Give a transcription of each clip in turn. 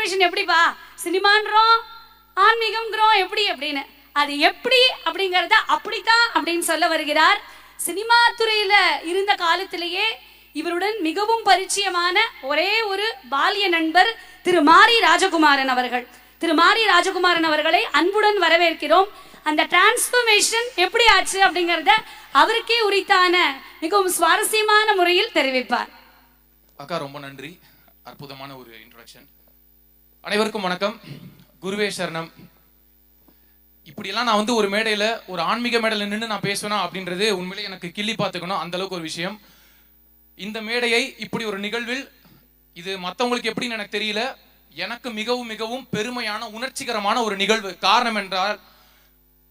Transformation எப்படிப்பா? சினிமான்றோம் ஆன்மீகம்ங்கிறோம் எப்படி அப்படின்னு. அது எப்படி அப்படிங்கிறத அப்படித்தான் அப்படின்னு சொல்ல வருகிறார். சினிமா துறையில இருந்த காலத்திலேயே இவருடன் மிகவும் பரிச்சயமான ஒரே ஒரு பாலிய நண்பர் திரு மாரி ராஜகுமாரன் அவர்கள். திரு மாரி ராஜகுமாரன் அவர்களை அன்புடன் வரவேற்கிறோம். அந்த டிரான்ஸ்பர்மேஷன் எப்படி ஆச்சு அப்படிங்கறத அவருக்கே உரித்தான மிகவும் சுவாரஸ்யமான முறையில் தெரிவிப்பார். அக்கா ரொம்ப நன்றி. அற்புதமான ஒரு இன்ட்ரோடக்ஷன் அனைவருக்கும் வணக்கம். குருவே சரணம். இப்படியெல்லாம் நான் வந்து ஒரு மேடையில் ஒரு ஆன்மீக மேடையில் நின்று நான் பேசுவேனா அப்படின்றது உண்மையிலே எனக்கு கிள்ளி பார்த்துக்கணும். அந்த அளவுக்கு ஒரு விஷயம். இந்த மேடையை இப்படி ஒரு நிகழ்வில் இது மற்றவங்களுக்கு எப்படின்னு எனக்கு தெரியல. எனக்கு மிகவும் மிகவும் பெருமையான உணர்ச்சிகரமான ஒரு நிகழ்வு. காரணம் என்றால்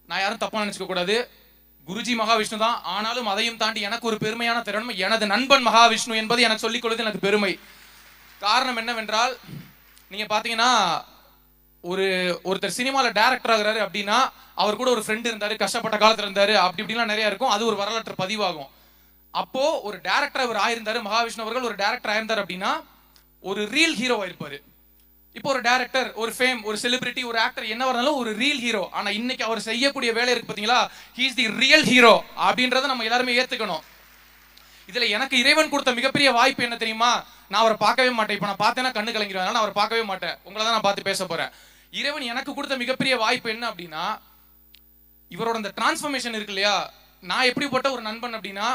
நான் யாரும் தப்பாக நினச்சிக்கக்கூடாது கூடாது. குருஜி மகாவிஷ்ணு தான். ஆனாலும் அதையும் தாண்டி எனக்கு ஒரு பெருமையான திறன் எனது நண்பன் மகாவிஷ்ணு என்பது எனக்கு சொல்லிக் கொள்வது எனக்கு பெருமை. காரணம் என்னவென்றால் நீங்க பாத்தீங்கன்னா ஒரு ஒருத்தர் சினிமால டைரக்டர் ஆகுறாரு அப்படின்னா அவர் கூட ஒரு ஃப்ரெண்ட் இருந்தாரு கஷ்டப்பட்ட காலத்துல இருந்தாரு அப்படி இப்படிலாம் நிறைய இருக்கும். அது ஒரு வரலாற்று பதிவாகும். அப்போ ஒரு டேரக்டர் அவர் ஆயிருந்தாரு மகாவிஷ்ணு அவர்கள் ஒரு டேரக்டர் ஆயிருந்தார் அப்படின்னா ஒரு ரீல் ஹீரோ ஆயிருப்பாரு. இப்போ ஒரு டேரக்டர் ஒரு ஃபேம் ஒரு செலிபிரிட்டி ஒரு ஆக்டர் என்ன வரனாலும் ஒரு ரியல் ஹீரோ ஆனா இன்னைக்கு அவர் செய்யக்கூடிய வேலை இருக்கு பாத்தீங்களா? ஹீஸ் தி ரியல் ஹீரோ அப்படின்றத நம்ம எல்லாருமே ஏத்துக்கணும். இதுல எனக்கு இறைவன் கொடுத்த மிகப்பெரிய வாய்ப்பு என்ன தெரியுமா? நான் அவரை பார்க்கவே மாட்டேன். இப்போ நான் பார்த்தேன்னா கண்ணு கலங்கிடுவேன் அதனால நான் அவரை பார்க்கவே மாட்டேன். உங்களை தான் நான் பார்த்து பேச போறேன். இறைவன் எனக்கு கொடுத்த மிகப்பெரிய வாய்ப்பு என்ன அப்படின்னா இவரோட அந்த டிரான்ஸ்ஃபர்மேஷன் இருக்கு இல்லையா? நான் எப்படிப்பட்ட ஒரு நண்பன் அப்படின்னா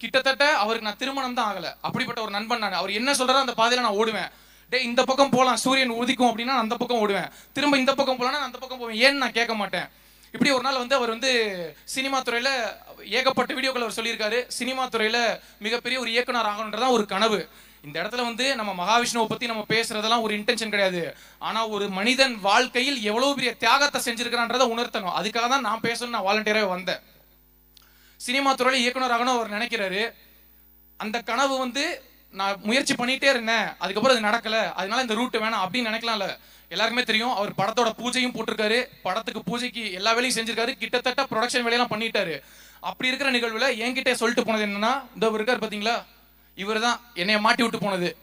கிட்டத்தட்ட அவருக்கு நான் திருமணம் தான் ஆகல. அப்படிப்பட்ட ஒரு நண்பன் நான். அவர் என்ன சொல்றாரோ அந்த பாதையில நான் ஓடுவேன். டேய் இந்த பக்கம் போகலாம் சூரியன் உதிக்கும் அப்படின்னா அந்த பக்கம் ஓடுவேன். திரும்ப இந்த பக்கம் போலாம் அந்த பக்கம் போவேன். ஏன்னு நான் கேட்க மாட்டேன். இப்படி ஒரு நாள் வந்து அவர் வந்து சினிமா துறையில ஏகப்பட்ட வீடியோக்கள் அவர் சொல்லியிருக்காரு. சினிமா துறையில மிகப்பெரிய ஒரு இயக்குனர் ஆகணுன்றதான் ஒரு கனவு. இந்த இடத்துல வந்து நம்ம மகாவிஷ்ணுவை பத்தி நம்ம பேசுறதெல்லாம் ஒரு இன்டென்ஷன் கிடையாது. ஆனா ஒரு மனிதன் வாழ்க்கையில் எவ்வளவு பெரிய தியாகத்தை செஞ்சிருக்கிறான்றதை உணர்த்தணும். அதுக்காக தான் நான் பேசணும்னு நான் வாலண்டியராக வந்தேன். சினிமா துறையில இயக்குனர் ஆகணும் அவர் நினைக்கிறாரு. அந்த கனவு வந்து நான் முயற்சி பண்ணிட்டே இருந்தேன். அதுக்கப்புறம் அது நடக்கல. அதனால இந்த ரூட் வேணாம் அப்படின்னு நினைக்கலாம்ல. எல்லாருக்குமே தெரியும். அவர் படத்தோட பூஜையும் போட்டிருக்காரு. படத்துக்கு பூஜைக்கு எல்லா வேலையும் செஞ்சிருக்காரு. கிட்டத்தட்ட ப்ரொடக்ஷன் வேலையெல்லாம் பண்ணிட்டாரு. அப்படி இருக்கிற நிகழ்வுல என்கிட்ட சொல்லிட்டு போனது என்னன்னா இந்த இருக்கார் பாத்தீங்களா? இவர் தான் என்னைய மாட்டி விட்டு போனது.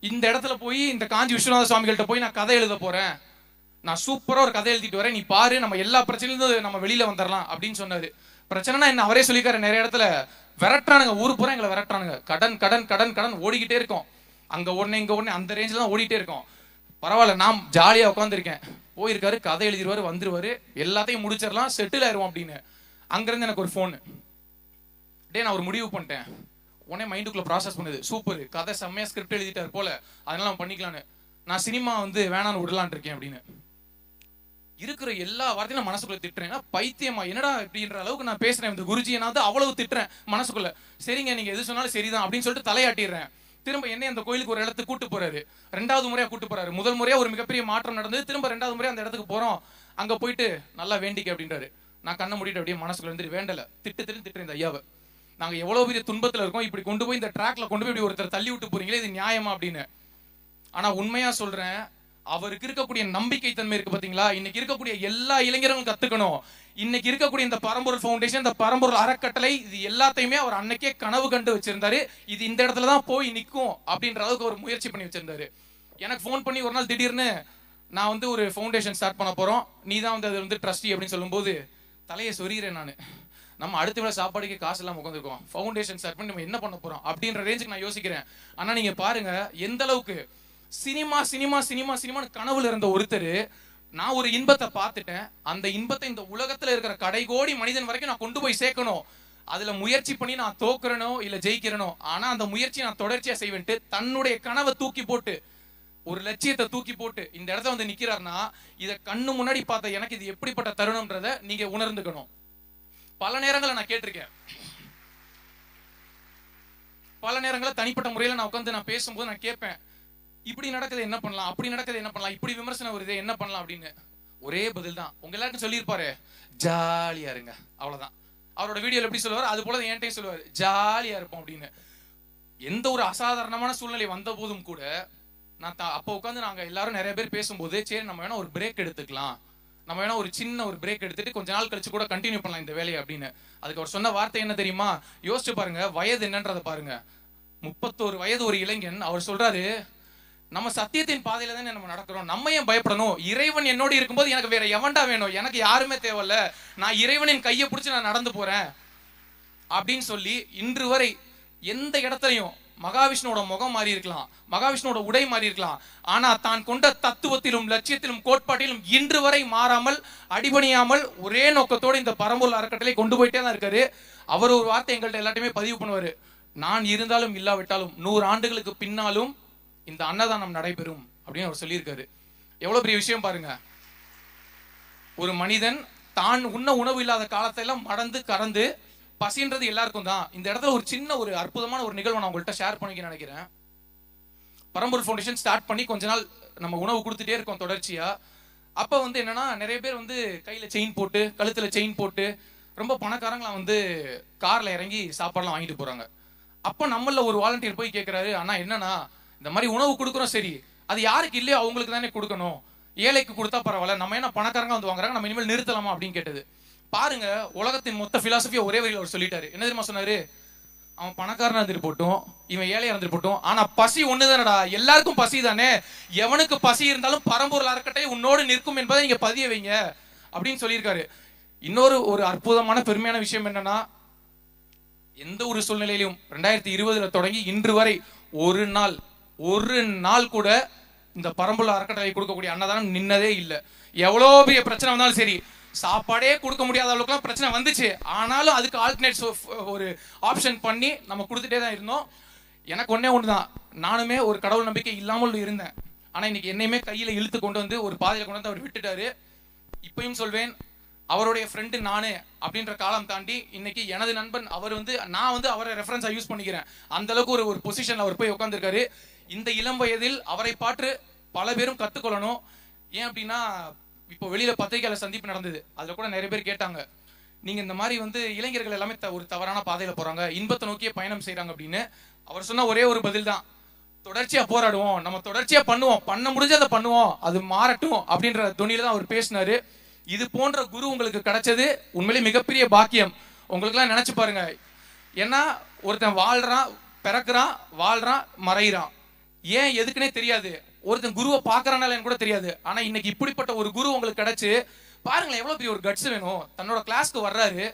இந்த இடத்துல போய் இந்த காஞ்சி விஸ்வநாத சுவாமிகள்கிட்ட போய் நான் கதை எழுத போறேன். நான் சூப்பரா ஒரு கதை எழுதிட்டு வரேன். நீ பாரு நம்ம எல்லா பிரச்சனையிலும் நம்ம வெளியில வந்துடலாம் அப்படின்னு சொன்னாரு. பிரச்சனைனா என்ன? அவரே சொல்லிக்காரு நிறைய இடத்துல விரட்டுறானுங்க. ஊர் பூரா எங்களை விரட்டுறானுங்க. கடன் கடன் கடன் கடன் ஓடிக்கிட்டே இருக்கும். அங்க ஒண்ணு இங்க ஒண்ணு அந்த ரேஞ்சில் தான் ஓடிட்டே இருக்கும். பரவாயில்ல நான் ஜாலியா உட்காந்துருக்கேன் போயிருக்காரு கதை எழுதிடுவாரு வந்துருவாரு. எல்லாத்தையும் முடிச்சிடலாம் செட்டில் ஆயிரும் அப்படின்னு. அங்கேருந்து எனக்கு ஒரு ஃபோனு டே நான் ஒரு முடிவு பண்ணிட்டேன். உடனே மைண்டுக்குள்ளே ப்ராசஸ் பண்ணுது. சூப்பர் கதை செம்மையாக ஸ்கிரிப்ட் எழுதிட்டார் போல. அதனால நம்ம பண்ணிக்கலான்னு நான் சினிமா வந்து வேணான்னு விடலான்னு இருக்கேன் அப்படின்னு. இருக்கிற எல்லா வார்த்தையும் நான் மனசுக்குள்ள திட்டுறேன். பைத்தியமா என்னடா அப்படின்ற அளவுக்கு நான் பேசுறேன். இந்த குருஜியை நான் வந்து அவ்வளவு திட்டுறேன் மனசுக்குள்ள. சரிங்க நீங்க எது சொன்னாலும் சரிதான் அப்படின்னு சொல்லிட்டு தலையாட்டிடுறேன். திரும்ப என்னை அந்த கோயிலுக்கு ஒரு இடத்துக்கு கூட்டு போறாரு. ரெண்டாவது முறையா கூட்டு போறாரு. முதல் முறையா ஒரு மிகப்பெரிய மாற்றம் நடந்தது. திரும்ப ரெண்டாவது முறையா அந்த இடத்துக்கு போறோம். அங்க போயிட்டு நல்லா வேண்டிக்க அப்படின்றாரு. நான் கண்ணை மூடிட்டு அப்படியே மனசுல இருந்து வேண்டல. திட்டு திட்டு திட்டு இந்த ஐயாவை. நாங்க எவ்வளவு பெரிய துன்பத்துல இருக்கோம். இப்படி கொண்டு போய் இந்த ட்ராக்ல கொண்டு போய் இப்படி ஒருத்தர் தள்ளி விட்டு போறீங்களே இது நியாயமா அப்படின்னு. ஆனா உண்மையா சொல்றேன் அவருக்கு இருக்கக்கூடிய நம்பிக்கை தன்மை இருக்கு பாத்தீங்களா? இன்னைக்கு இருக்கக்கூடிய எல்லா இளைஞர்களும் கத்துக்கணும். இன்னைக்கு இருக்கக்கூடிய இந்த பரம்பொருள் ஃபவுண்டேஷன் இந்த பரம்பொருள் அறக்கட்டளை இது எல்லாத்தையுமே அவர் அன்னைக்கே கனவு கண்டு வச்சிருந்தாரு. இது இந்த இடத்துல தான் போய் நிற்கும் அப்படின்ற அளவுக்கு ஒரு முயற்சி பண்ணி வச்சிருந்தாரு. எனக்கு ஃபோன் பண்ணி ஒரு நாள் திடீர்னு நான் வந்து ஒரு ஃபவுண்டேஷன் ஸ்டார்ட் பண்ண போறோம். நீ தான் வந்து அது வந்து ட்ரஸ்டி அப்படின்னு சொல்லும்போது தலையை சொறிகிறேன் நான். நம்ம அடுத்த வேளை சாப்பாடுக்கு காசு இல்லாம உட்காந்துருக்கோம் ஃபவுண்டேஷன் ஸ்டார்ட் பண்ணி நம்ம என்ன பண்ண போறோம் அப்படின்ற ரேஞ்சுக்கு நான் யோசிக்கிறேன். ஆனா நீங்க பாருங்க எந்த அளவுக்கு சினிமா சினிமா சினிமா சினிமான்னு கனவுல இருந்த ஒருத்தர் நான் ஒரு இன்பத்தை பார்த்துட்டேன். அந்த இன்பத்தை இந்த உலகத்துல இருக்கிற கடைகோடி மனிதன் வரைக்கும் நான் கொண்டு போய் சேர்க்கணும். அதுல முயற்சி பண்ணி நான் தோக்குறனோ இல்ல ஜெயிக்கிறனோ ஆனா அந்த முயற்சி நான் தொடர்ச்சியா செய்வேன்ட்டு தன்னுடைய கனவை தூக்கி போட்டு ஒரு லட்சியத்தை தூக்கி போட்டு இந்த இடத்த வந்து நிக்கிறாருன்னா இதை கண்ணு முன்னாடி பார்த்த எனக்கு இது எப்படிப்பட்ட தருணம்ன்றத நீங்க உணர்ந்துக்கணும். பல நேரங்களை நான் கேட்டிருக்கேன். பல நேரங்களில் தனிப்பட்ட முறையில் நான் உட்காந்து நான் பேசும்போது நான் கேட்பேன். இப்படி நடக்குது என்ன பண்ணலாம்? அப்படி நடக்குது என்ன பண்ணலாம்? இப்படி விமர்சனம் வருது என்ன பண்ணலாம் அப்படின்னு. ஒரே பதில் தான். உங்க எல்லாருக்கும் சொல்லியிருப்பாரு ஜாலியா இருங்க. அவ்வளவுதான். அவரோட வீடியோல எப்படி சொல்லுவார் அது போல என்கிட்டயும் சொல்லுவார் ஜாலியா இருப்போம் அப்படின்னு. எந்த ஒரு அசாதாரணமான சூழ்நிலை வந்த போதும் கூட நான் அப்போ உட்காந்து நாங்க எல்லாரும் நிறைய பேர் பேசும்போது சரி நம்ம வேணா ஒரு பிரேக் எடுத்துக்கலாம். நம்ம வேணா ஒரு சின்ன ஒரு பிரேக் எடுத்துட்டு கொஞ்ச நாள் கழிச்சு கூட கண்டினியூ பண்ணலாம் இந்த வேலையை அப்படின்னு. அதுக்கு அவர் சொன்ன வார்த்தை என்ன தெரியுமா? யோசிச்சு பாருங்க வயது என்னன்றதை பாருங்க. முப்பத்தோரு வயது ஒரு இளைஞன் அவர் சொல்றாரு நம்ம சத்தியத்தின் பாதையில தானே நம்ம நடக்கிறோம். நம்ம ஏன் பயப்படணும்? இறைவன் என்னோட இருக்கும்போது எனக்கு வேற எவன்டா வேணும்? எனக்கு யாருமே தேவையில்ல. நான் இறைவனின் கையை பிடிச்சி நான் நடந்து போறேன். அப்படின்னு சொல்லி இன்று வரை எந்த இடத்துலையும் மகாவிஷ்ணுவோட முகம் மாறி இருக்கலாம். மகாவிஷ்ணுவோட உடை மாறி இருக்கலாம். ஆனா தான் கொண்ட தத்துவத்திலும் லட்சியத்திலும் கோட்பாட்டிலும் இன்று வரை மாறாமல் அடிபணியாமல் ஒரே நோக்கத்தோடு இந்த பரம்பூர் அறக்கட்டளை கொண்டு போயிட்டே தான் இருக்காரு. அவர் ஒரு வார்த்தை எங்கள்கிட்ட எல்லாத்தையுமே பதிவு பண்ணுவாரு. நான் இருந்தாலும் இல்லாவிட்டாலும் நூறு ஆண்டுகளுக்கு பின்னாலும் இந்த அன்னதானம் நடைபெறும் அப்படின்னு அவர் சொல்லியிருக்காரு. எவ்வளவு பெரிய விஷயம் பாருங்க. ஒரு மனிதன் தான் உண்ண உணவு இல்லாத காலத்தை எல்லாம் மறந்து கறந்து பசின்றது எல்லாருக்கும் தான். இந்த இடத்துல ஒரு சின்ன ஒரு அற்புதமான ஒரு நிகழ்வை நான் உங்கள்கிட்ட ஷேர் பண்ணிக்க நினைக்கிறேன். பரம்பூர் ஃபவுண்டேஷன் ஸ்டார்ட் பண்ணி கொஞ்ச நாள் நம்ம உணவு கொடுத்துட்டே இருக்கோம் தொடர்ச்சியா. அப்ப வந்து என்னன்னா நிறைய பேர் வந்து கையில செயின் போட்டு கழுத்துல செயின் போட்டு ரொம்ப பணக்காரங்களா வந்து கார்ல இறங்கி சாப்பாடுலாம் வாங்கிட்டு போறாங்க. அப்ப நம்மள ஒரு வாலண்டியர் போய் கேட்கிறாரு ஆனா என்னன்னா இந்த மாதிரி உணவு கொடுக்குறோம் சரி. அது யாருக்கு இல்லையோ அவங்களுக்கு தானே கொடுக்கணும். ஏழைக்கு கொடுத்தா பரவாயில்ல. நம்ம என்ன பணக்காரங்க வந்து வாங்குறாங்க? நம்ம இனிமேல் நிறுத்தலாமா? அப்படின்னு கேட்டது. பாருங்க உலகத்தின் மொத்த பிலாசபியை ஒரே வரியில் அவர் சொல்லிட்டாரு. என்ன தெரியுமா சொன்னாரு? அவன் பணக்காரனா இருந்துட்டு போட்டும் இவன் ஏழையா இருந்துட்டு போட்டும் ஆனா பசி ஒண்ணுதானடா? எல்லாருக்கும் பசி தானே? எவனுக்கு பசி இருந்தாலும் பரம்பொருள் அறக்கட்டை உன்னோடு நிற்கும் என்பதை நீங்க பதிய வைங்க அப்படின்னு சொல்லியிருக்காரு. இன்னொரு ஒரு அற்புதமான பெருமையான விஷயம் என்னன்னா எந்த ஒரு சூழ்நிலையிலும் ரெண்டாயிரத்தி இருபதுல தொடங்கி இன்று வரை ஒரு நாள் ஒரு நாள் கூட இந்த பரம்புல அறக்கட்டளை கொடுக்கக்கூடிய அன்னதானம் நின்னதே இல்லை. எவ்வளோ பெரிய பிரச்சனை வந்தாலும் சரி சாப்பாடே கொடுக்க முடியாத அளவுக்குலாம் பிரச்சனை வந்துச்சு. ஆனாலும் அதுக்கு ஆல்டர்னேட் ஒரு ஆப்ஷன் பண்ணி நம்ம கொடுத்துட்டே தான் இருந்தோம். எனக்கு ஒன்றே ஒன்று தான். நானுமே ஒரு கடவுள் நம்பிக்கை இல்லாமல் இருந்தேன். ஆனால் இன்னைக்கு என்னையுமே கையில் இழுத்து கொண்டு வந்து ஒரு பாதையில் கொண்டு வந்து அவர் விட்டுட்டாரு. இப்பயும் சொல்வேன் அவருடைய ஃப்ரெண்டு நானு அப்படின்ற காலம் தாண்டி இன்னைக்கு எனது நண்பன் அவர் வந்து நான் வந்து அவரை ரெஃபரன்ஸாக யூஸ் பண்ணிக்கிறேன். அந்த அளவுக்கு ஒரு ஒரு பொசிஷன் அவர் போய் உட்காந்துருக்காரு இந்த இளம் வயதில் அவரை பாற்று பல பேரும் கற்றுக்கொள்ளணும் ஏன் அப்படின்னா இப்போ வெளியில பத்திரிகையாளர் சந்திப்பு நடந்தது. அதுல கூட நிறைய பேர் கேட்டாங்க. நீங்க இந்த மாதிரி வந்து இளைஞர்கள் எல்லாமே த- ஒரு தவறான பாதையில போறாங்க. இன்பத்தை நோக்கியே பயணம் செய்யறாங்க அப்படின்னு அவர் சொன்ன ஒரே ஒரு பதில் தான் தொடர்ச்சியா போராடுவோம். நம்ம தொடர்ச்சியா பண்ணுவோம். பண்ண முடிஞ்சதை பண்ணுவோம். அது மாறட்டும் அப்படின்ற துணியில தான் அவர் பேசினாரு. இது போன்ற குரு உங்களுக்கு கிடைச்சது உண்மையிலே மிகப்பெரிய பாக்கியம். உங்களுக்கெல்லாம் நினைச்சு பாருங்க. ஏன்னா ஒருத்தன் வாழ்றான் பிறக்குறான் வாழ்றான் மறைகிறான் ஏன் எதுக்குன்னே தெரியாது. ஒருத்தன் குருவை பார்க்கறானால கூட தெரியாது. ஆனா இன்னைக்கு இப்படிப்பட்ட ஒரு குரு உங்களுக்கு கிடைச்சு பாருங்களேன் எவ்வளவு பெரிய ஒரு கட்ஸ் வேணும். தன்னோட கிளாஸ்க்கு வர்றாரு.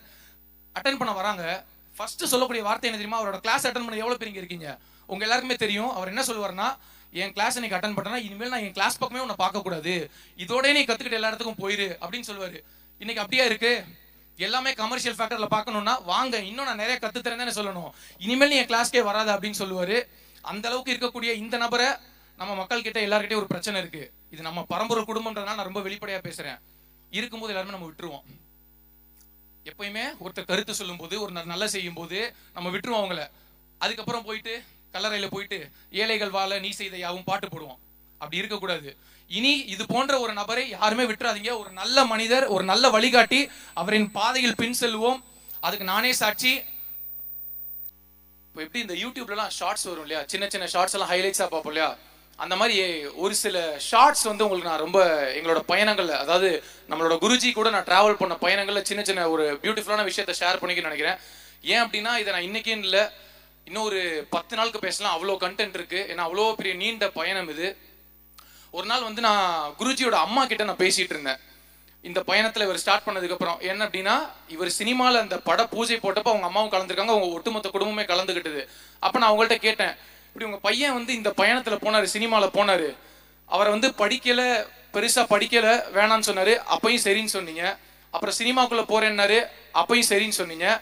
அட்டன் பண்ண வராங்க. ஃபர்ஸ்ட் சொல்லக்கூடிய வார்த்தை என்ன தெரியுமா? அவரோட கிளாஸ் அட்டன் பண்ண எவ்வளவு பெரிய இருக்கீங்க? உங்க எல்லாருக்குமே தெரியும். அவர் என்ன சொல்லுவார்னா என் கிளாஸ் இன்னைக்கு அட்டன் பண்ணா இனிமேல் நான் என் கிளாஸ் பக்கமே உன்னை பார்க்க கூடாது. இதோட நீ கத்துக்கிட்ட எல்லா இடத்துக்கும் போயிரு அப்படின்னு சொல்லுவாரு. இன்னைக்கு அப்படியே இருக்கு? எல்லாமே கமர்ஷியல் ஃபேக்டர்ல பார்க்கணும்னா வாங்க இன்னும் நான் நிறைய கத்து தரேன் சொல்லணும். இனிமேல் நீ என் கிளாஸ்க்கே வராது அப்படின்னு சொல்லுவாரு. அந்த அளவுக்கு இருக்கக்கூடிய இந்த நபரை நம்ம மக்கள் கிட்ட எல்லார்கிட்டயும் ஒரு பிரச்சனை இருக்கு. இது நம்ம பரம்பரை குடும்பம்ன்றதுனால நான் ரொம்ப வெளிப்படையா பேசுறேன். இருக்கும்போது எல்லாருமே நம்ம விட்டுருவோம். எப்பயுமே ஒருத்தர் கருத்து சொல்லும்போது ஒரு நல்ல செய்யும் போது நம்ம விட்டுருவோம் அவங்கள. அதுக்கப்புறம் போயிட்டு கல்லறையில போயிட்டு ஏழைகள் வாழ நீ செய்த யாவும் பாட்டு போடுவோம். அப்படி இருக்கக்கூடாது. இனி இது போன்ற ஒரு நபரை யாருமே விட்டுறாதீங்க. ஒரு நல்ல மனிதர் ஒரு நல்ல வழிகாட்டி அவரின் பாதையில் பின் செல்வோம். அதுக்கு நானே சாட்சி. இப்போ எப்படி இந்த யூடியூப்லலாம் ஷார்ட்ஸ் வரும் இல்லையா? சின்ன சின்ன ஷார்ட்ஸ் எல்லாம் ஹைலைட்ஸாக பார்ப்போம் இல்லையா? அந்த மாதிரி ஒரு சில ஷார்ட்ஸ் வந்து உங்களுக்கு நான் ரொம்ப எங்களோட பயணங்களில் அதாவது நம்மளோட குருஜி கூட நான் டிராவல் பண்ண பயணங்களில் சின்ன சின்ன ஒரு பியூட்டிஃபுல்லான விஷயத்த ஷேர் பண்ணிக்க நினைக்கிறேன். ஏன் அப்படின்னா இதை நான் இன்னைக்குன்னு இல்லை இன்னும் ஒரு பத்து நாளுக்கு பேசலாம். அவ்வளோ கண்டென்ட் இருக்கு. ஏன்னா அவ்வளோ பெரிய நீண்ட பயணம் இது. ஒரு நாள் வந்து நான் குருஜியோட அம்மா கிட்ட நான் பேசிட்டு இருந்தேன். இந்த பயணத்தில் இவர் ஸ்டார்ட் பண்ணதுக்கப்புறம் என்ன அப்படின்னா இவர் சினிமாவில் அந்த பட பூஜை போட்டப்போ அவங்க அம்மாவும் கலந்துருக்காங்க. அவங்க ஒட்டுமொத்த குடும்பமே கலந்துக்கிட்டது அப்போ நான் அவங்கள்ட்ட கேட்டேன் இப்படி உங்க பையன் வந்து இந்த பயணத்துல போனாரு சினிமால போனாரு. அவரை வந்து படிக்கல பெருசா படிக்கல வேணாம்னு சொன்னாரு. அப்பயும் சரின்னு சொன்னீங்க. அப்புறம் சினிமாக்குள்ள போறேன்னாரு. அப்பையும் சரின்னு சொன்னீங்க.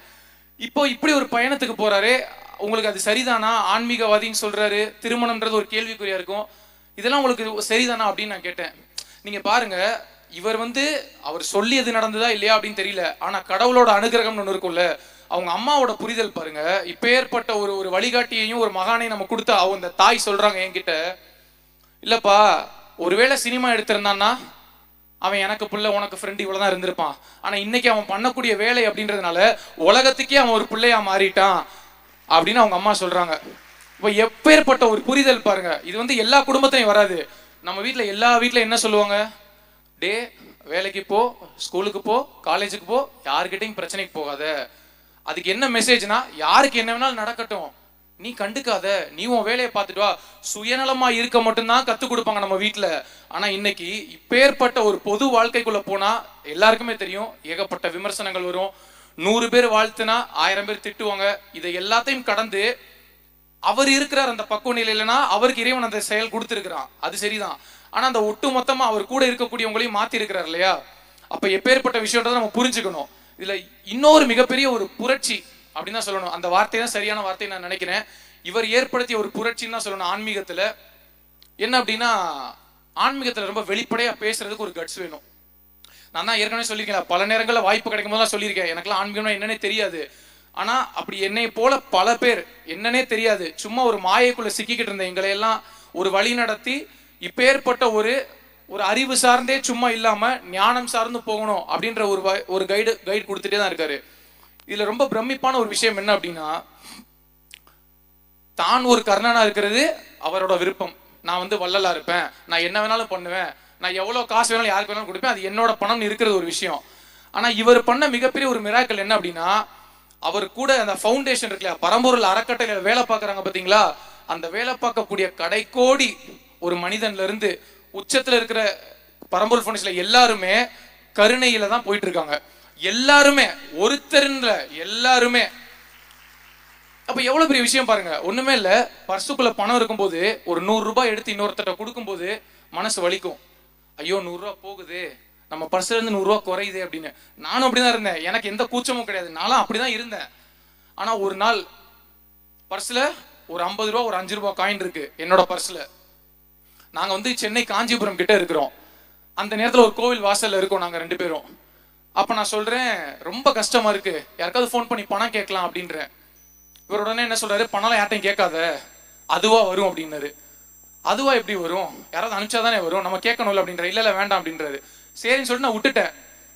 இப்போ இப்படி ஒரு பயணத்துக்கு போறாரு. உங்களுக்கு அது சரிதானா? ஆன்மீகவாதின்னு சொல்றாரு. திருமணம்ன்றது ஒரு கேள்விக்குறியா இருக்கும். இதெல்லாம் உங்களுக்கு சரிதானா அப்படின்னு நான் கேட்டேன். நீங்க பாருங்க இவர் வந்து அவர் சொல்லி எது நடந்ததா இல்லையா அப்படின்னு தெரியல. ஆனா கடவுளோட அனுகிரகம்னு ஒன்று இருக்கும்ல. அவங்க அம்மாவோட புரிதல் பாருங்க. இப்பேற்பட்ட ஒரு ஒரு வழிகாட்டியையும் ஒரு மகானையும் நம்ம கொடுத்தா அவங்க இந்த தாய் சொல்றாங்க என்கிட்ட இல்லப்பா ஒருவேளை சினிமா எடுத்திருந்தான்னா அவன் எனக்கு பிள்ளை உனக்கு ஃப்ரெண்ட் இவ்வளவுதான் இருந்திருப்பான். ஆனா இன்னைக்கு அவன் பண்ணக்கூடிய வேலை அப்படின்றதுனால உலகத்துக்கே அவன் ஒரு பிள்ளையா மாறிட்டான் அப்படின்னு அவங்க அம்மா சொல்றாங்க. இப்போ எப்பேற்பட்ட ஒரு புரிதல் பாருங்க. இது வந்து எல்லா குடும்பத்திலையும் வராது. நம்ம வீட்டில் எல்லா வீட்ல என்ன சொல்லுவாங்க? டே வேலைக்கு போ ஸ்கூலுக்கு போ காலேஜுக்கு போ யாருக்கிட்டையும் பிரச்சனைக்கு போகாத. அதுக்கு என்ன மெசேஜ்னா யாருக்கு என்ன வேணாலும் நடக்கட்டும். நீ கண்டுக்காத. நீ உன் வேலையை பார்த்துட்டு வா. சுயநலமா இருக்க மட்டும்தான் கத்து கொடுப்பாங்க நம்ம வீட்டுல ஆனா இன்னைக்கு இப்பேற்பட்ட ஒரு பொது வாழ்க்கைக்குள்ள போனா எல்லாருக்குமே தெரியும் ஏகப்பட்ட விமர்சனங்கள் வரும். நூறு பேர் வாழ்த்துனா ஆயிரம் பேர் திட்டுவாங்க. இதை எல்லாத்தையும் கடந்து அவர் இருக்கிறார் அந்த பக்குவ நிலையிலனா அவருக்கு இறைவன் அந்த செயல் கொடுத்திருக்கிறான். அது சரிதான். ஆனா அந்த ஒட்டு மொத்தமா அவர் கூட இருக்கக்கூடியவங்களையும் மாத்தி இருக்கிறார் இல்லையா? அப்ப எப்பேற்பட்ட விஷயன்றதை நம்ம புரிஞ்சுக்கணும். இதுல இன்னொரு மிகப்பெரிய ஒரு புரட்சி அப்படின்னு தான் சொல்லணும். அந்த வார்த்தை தான் சரியான வார்த்தை நான் நினைக்கிறேன். இவர் ஏற்படுத்திய ஒரு புரட்சின்னு தான் சொல்லணும் ஆன்மீகத்துல. என்ன அப்படின்னா ஆன்மீகத்துல ரொம்ப வெளிப்படையா பேசுறதுக்கு ஒரு கட்ஸ் வேணும். நான் தான் ஏற்கனவே சொல்லியிருக்கேன் பல நேரங்களில் வாய்ப்பு கிடைக்கும் போதெல்லாம் சொல்லியிருக்கேன். எனக்குலாம் ஆன்மீகம்னா என்னன்னே தெரியாது. ஆனா அப்படி என்னை போல பல பேர் என்னன்னே தெரியாது. சும்மா ஒரு மாயைக்குள்ள சிக்கிக்கிட்டு இருந்த எங்களை எல்லாம் ஒரு வழி நடத்தி இப்பேற்பட்ட ஒரு ஒரு அறிவு சார்ந்தே சும்மா இல்லாம ஞானம் சார்ந்து போகணும் அப்படின்ற ஒரு ஒரு கைடு கைடு கொடுத்துட்டே தான் இருக்காரு. இதுல ரொம்ப பிரமிப்பான ஒரு விஷயம் என்ன அப்படின்னா தான் ஒரு கர்ணனா இருக்கிறது அவரோட விருப்பம். நான் வந்து வள்ளலா இருப்பேன். நான் என்ன வேணாலும் பண்ணுவேன். நான் எவ்வளவு காசு வேணாலும் யாருக்கு வேணாலும் கொடுப்பேன். அது என்னோட பணம்னு இருக்கிறது ஒரு விஷயம். ஆனா இவர் பண்ண மிகப்பெரிய ஒரு மிராக்கள் என்ன அப்படின்னா அவர் கூட அந்த ஃபவுண்டேஷன் இருக்குல்ல பரம்பூரில் அறக்கட்டளையில் வேலை பார்க்கறாங்க பார்த்தீங்களா அந்த வேலை பார்க்கக்கூடிய கடைக்கோடி ஒரு மனிதன்ல இருந்து உச்சத்தில் இருக்கிற பரம்பூர் ஃபவுண்டேஷன்ல எல்லாருமே கருணையில தான் போயிட்டு இருக்காங்க எல்லாருமே ஒருத்தர்ல எல்லாருமே. அப்ப எவ்வளவு பெரிய விஷயம் பாருங்க. ஒண்ணுமே இல்ல. பர்சுக்குள்ள பணம் இருக்கும்போது ஒரு நூறு ரூபாய் எடுத்து இன்னொருத்தட்ட கொடுக்கும்போது மனசு வலிக்கும். ஐயோ நூறு ரூபாய் போகுது. நம்ம பர்ஸ்ல இருந்து நூறு ரூபாய் குறையுது அப்படின்னு. நானும் அப்படிதான் இருந்தேன். எனக்கு எந்த கூச்சமும் கிடையாது. நானும் அப்படிதான் இருந்தேன். ஆனா ஒரு நாள் பர்ஸ்ல ஒரு ஐம்பது ரூபா ஒரு அஞ்சு ரூபாய் காயின் இருக்கு. என்னோட பர்ஸ்ல. நாங்கள் வந்து சென்னை காஞ்சிபுரம் கிட்ட இருக்கிறோம். அந்த நேரத்தில் ஒரு கோவில் வாசலில் இருக்கோம் நாங்கள் ரெண்டு பேரும். அப்போ நான் சொல்கிறேன் ரொம்ப கஷ்டமாக இருக்குது யாருக்காவது ஃபோன் பண்ணி பணம் கேட்கலாம் அப்படின்றேன். இவர் உடனே என்ன சொல்கிறாரு பணம்லாம் யார்ட்டையும் கேட்காத. அதுவாக வரும் அப்படின்னாரு. அதுவா எப்படி வரும்? யாராவது அனுப்பிச்சா தானே வரும்? நம்ம கேட்கணும்ல அப்படின்ற இல்லை இல்லை வேண்டாம் அப்படின்றது சரின்னு சொல்லிட்டு நான் விட்டுட்டேன்.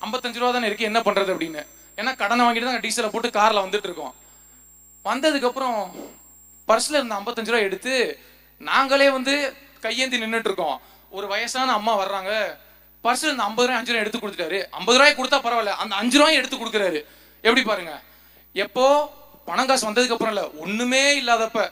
ஐம்பத்தஞ்சு ரூபா தானே இருக்குது என்ன பண்ணுறது அப்படின்னு. ஏன்னா கடனை வாங்கிட்டு தான் டீசலை போட்டு காரில் வந்துட்டு இருக்கோம். வந்ததுக்கப்புறம் பர்ஸில் இருந்த ஐம்பத்தஞ்சு ரூபா எடுத்து நாங்களே வந்து கையேந்தி நின்றுட்டு இருக்கோம் ஒரு வயசான அம்மா வர்றாங்க. பர்ஸ்ல அந்த ஐம்பது ரூபாய் அஞ்சு ரூபாய் எடுத்து கொடுத்துட்டாரு. ஐம்பது ரூபாய் கொடுத்தா பரவாயில்ல. அந்த அஞ்சு ரூபாய் எடுத்து கொடுக்குறாரு. எப்படி பாருங்க? எப்போ பணம் காசு வந்ததுக்கு அப்புறம் இல்ல ஒண்ணுமே இல்லாதப்ப.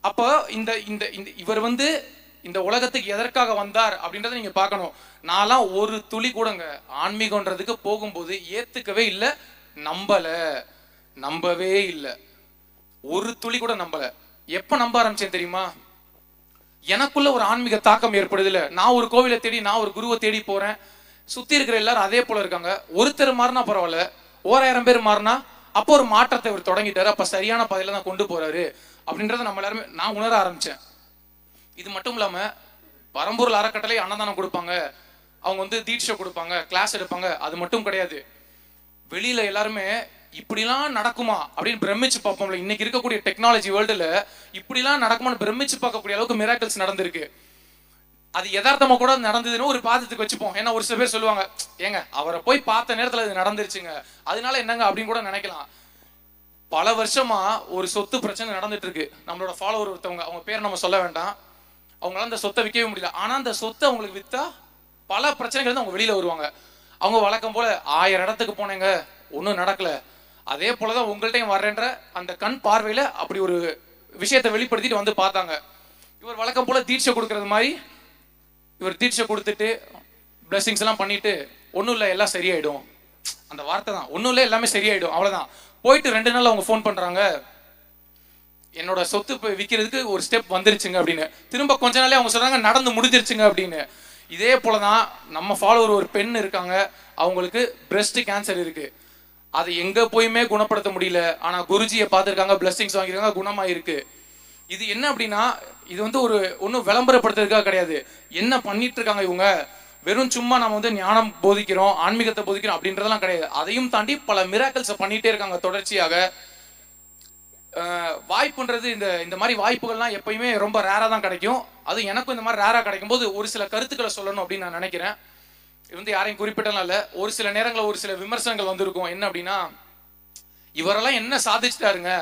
அப்போ இந்த இந்த இந்த இவர் வந்து இந்த உலகத்துக்கு எதற்காக வந்தார் அப்படின்றத நீங்க பார்க்கணும். நான்லாம் ஒரு துளி கூடங்க. ஆன்மீகன்றதுக்கு போகும்போது ஏத்துக்கவே இல்லை நம்பல. நம்பவே இல்லை. ஒரு துளி கூட நம்பல. எப்ப நம்ப ஆரம்பிச்சேன் தெரியுமா? எனக்குள்ள ஒரு ஆன்மீக தாக்கம் ஏற்படுது நான் ஒரு கோவிலை தேடி நான் ஒரு குருவை தேடி போறேன். சுத்தி இருக்கிற எல்லாரும் அதே போல இருக்காங்க. ஒருத்தர் மாறினா பரவாயில்ல. ஓராயிரம் பேர் மாறினா அப்போ ஒரு மாற்றத்தை இவர் தொடங்கிட்டாரு. அப்ப சரியான பாதையில தான் கொண்டு போறாரு. அப்படின்றத நம்ம எல்லாருமே நான் உணர ஆரம்பிச்சேன். இது மட்டும் இல்லாம பரம்பொருள் அறக்கட்டளை அன்னதானம் கொடுப்பாங்க. அவங்க வந்து தீட்சை கொடுப்பாங்க கிளாஸ் எடுப்பாங்க. அது மட்டும் கிடையாது. வெளியில எல்லாருமே இப்படிலாம் நடக்குமா அப்படின்னு பிரமிச்சு பார்ப்போம்ல. இன்னைக்கு இருக்கக்கூடிய டெக்னாலஜி வேர்ல்டுல இப்படிலாம் நடக்குமான்னு பிரமிச்சு பார்க்கக்கூடிய அளவுக்கு மிராக்கிள்ஸ் நடந்திருக்கு. அது யதார்த்தமா கூட நடந்ததுன்னு ஒரு பாதத்துக்கு வச்சுப்போம். ஏன்னா ஒரு சில பேர் சொல்லுவாங்க ஏங்க அவரை போய் பார்த்த நேரத்துல இது நடந்துருச்சுங்க. அதனால என்னங்க அப்படின்னு கூட நினைக்கலாம். பல வருஷமா ஒரு சொத்து பிரச்சனை நடந்துட்டு இருக்கு நம்மளோட ஃபாலோவர் ஒருத்தவங்க அவங்க பேர் நம்ம சொல்ல வேண்டாம். அவங்களால அந்த சொத்தை விற்கவே முடியல. ஆனா அந்த சொத்தை அவங்களுக்கு வித்தா பல பிரச்சனைகள் வந்து அவங்க வெளியில வருவாங்க. அவங்க வழக்கம் போல ஆயிரம் இடத்துக்கு போனேங்க ஒன்றும் நடக்கல. அதே போலதான் உங்கள்ட்டையும் வர்றேன்ற அந்த கண் பார்வையில அப்படி ஒரு விஷயத்தை வெளிப்படுத்திட்டு வந்து பார்த்தாங்க. இவர் வழக்கம் போல தீட்சை கொடுக்கறது மாதிரி இவர் தீட்சை கொடுத்துட்டு பிளஸ்ஸிங்ஸ் எல்லாம் பண்ணிட்டு ஒன்றும் இல்லை எல்லாம் சரியாயிடும். அந்த வார்த்தை தான். ஒன்றும் இல்லை எல்லாமே சரியாயிடும். அவ்வளோதான் போயிட்டு ரெண்டு நாள் அவங்க ஃபோன் பண்ணுறாங்க என்னோட சொத்து இப்போ விற்கிறதுக்கு ஒரு ஸ்டெப் வந்துருச்சுங்க அப்படின்னு. திரும்ப கொஞ்ச நாளே அவங்க சொல்கிறாங்க நடந்து முடிஞ்சிருச்சுங்க அப்படின்னு. இதே போல தான் நம்ம ஃபாலோவர் ஒரு பெண் இருக்காங்க. அவங்களுக்கு பிரெஸ்ட் கேன்சர் இருக்குது அதை எங்க போயுமே குணப்படுத்த முடியல. ஆனா குருஜியை பார்த்துருக்காங்க பிளஸ்ஸிங்ஸ் வாங்கியிருக்காங்க குணமாயிருக்கு. இது என்ன அப்படின்னா இது வந்து ஒரு ஒன்றும் விளம்பரப்படுத்துறதுக்காக கிடையாது. என்ன பண்ணிட்டு இருக்காங்க இவங்க? வெறும் சும்மா நம்ம வந்து ஞானம் போதிக்கிறோம் ஆன்மீகத்தை போதிக்கிறோம் அப்படின்றதெல்லாம் கிடையாது. அதையும் தாண்டி பல மிராக்கல்ஸை பண்ணிட்டே இருக்காங்க தொடர்ச்சியாக. வாய்ப்புன்றது இந்த இந்த மாதிரி வாய்ப்புகள்லாம் எப்பயுமே ரொம்ப ரேரா தான் கிடைக்கும். அது எனக்கும் இந்த மாதிரி ரேரா கிடைக்கும் போது ஒரு சில கருத்துக்களை சொல்லணும் அப்படின்னு நான் நினைக்கிறேன். இது வந்து யாரையும் குறிப்பிட்டலாம் இல்ல. ஒரு சில நேரங்களில் ஒரு சில விமர்சனங்கள் வந்திருக்கும். என்ன அப்படின்னா இவரெல்லாம் என்ன சாதிச்சிட்டாருங்க?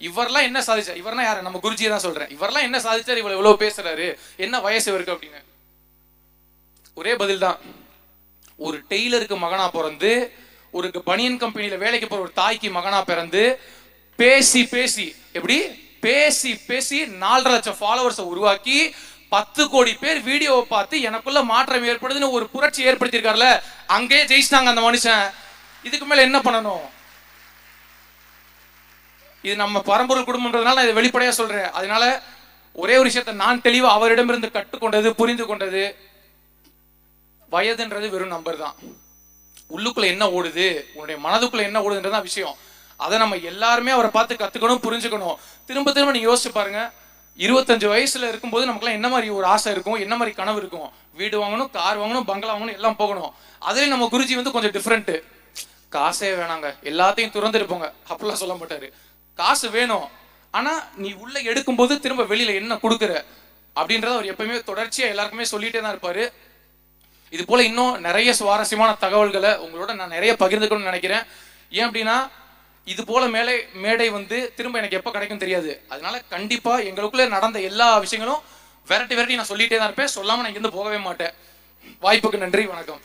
இவரெல்லாம் என்ன சாதிச்சா இவர்னா யாரு? நம்ம குருஜியை தான் சொல்றேன். இவரெல்லாம் என்ன சாதிச்சாரு? இவ்வளவு இவ்வளவு பேசுறாரு. என்ன வயசு இவருக்கு அப்படின்னு? ஒரே பதில் தான் ஒரு டெய்லருக்கு மகனா பிறந்து ஒரு பனியன் கம்பெனில வேலைக்கு போற ஒரு தாய்க்கு மகனா பிறந்து பேசி பேசி எப்படி? பேசி பேசி நாலரை லட்சம் ஃபாலோவர்ஸை உருவாக்கி பத்து கோடி பேர் வீடியோவை பார்த்து எனக்குள்ள மாற்றம் ஏற்படுதுன்னு ஒரு புரட்சி ஏற்படுத்தியிருக்காருல அங்கேயே ஜெயிச்சிட்டாங்க அந்த மனுஷன். இதுக்கு மேல என்ன பண்ணணும்? இது நம்ம பரம்பொருள் குடும்பம்ன்றதுனால நான் இதை வெளிப்படையா சொல்றேன். அதனால ஒரே ஒரு விஷயத்த நான் தெளிவா அவரிடமிருந்து கற்றுக்கொண்டது புரிந்து கொண்டது வயதுன்றது வெறும் நம்பர் தான். உள்ளுக்குள்ள என்ன ஓடுது உன்னுடைய மனதுக்குள்ள என்ன ஓடுதுன்றது தான் விஷயம். அதை நம்ம எல்லாருமே அவரை பார்த்து கத்துக்கணும் புரிஞ்சுக்கணும். திரும்ப திரும்ப நீங்க யோசிச்சு பாருங்க இருபத்தஞ்சு வயசுல இருக்கும்போது நமக்குலாம் என்ன மாதிரி ஒரு ஆசை இருக்கும்? என்ன மாதிரி கனவு இருக்கும்? வீடு வாங்கணும் கார் வாங்கணும் பங்களா வாங்கணும் எல்லாம் போகணும். அதுலயும் நம்ம குருஜி வந்து கொஞ்சம் டிஃப்ரெண்ட்டு காசே வேணாங்க. எல்லாத்தையும் துறந்துருப்போங்க. அப்படிலாம் சொல்ல மாட்டாரு. காசு வேணும். ஆனா நீ உள்ள எடுக்கும்போது திரும்ப வெளியில என்ன கொடுக்குற? அப்படின்றத அவர் எப்பயுமே தொடர்ச்சியா எல்லாருக்குமே சொல்லிட்டே தான் இருப்பாரு. இது போல இன்னும் நிறைய சுவாரஸ்யமான தகவல்களை உங்களோட நான் நிறைய பகிர்ந்துக்கணும்னு நினைக்கிறேன். ஏன் அப்படின்னா இது போல மேலே மேடை வந்து திரும்ப எனக்கு எப்போ கிடைக்கும் தெரியாது. அதனால கண்டிப்பா எங்களுக்குள்ள நடந்த எல்லா விஷயங்களும் வெரைட்டி வெரைட்டி நான் சொல்லிட்டே தான் இருப்பேன். சொல்லாம நான் இங்கிருந்து போகவே மாட்டேன். வாய்ப்புக்கு நன்றி வணக்கம்.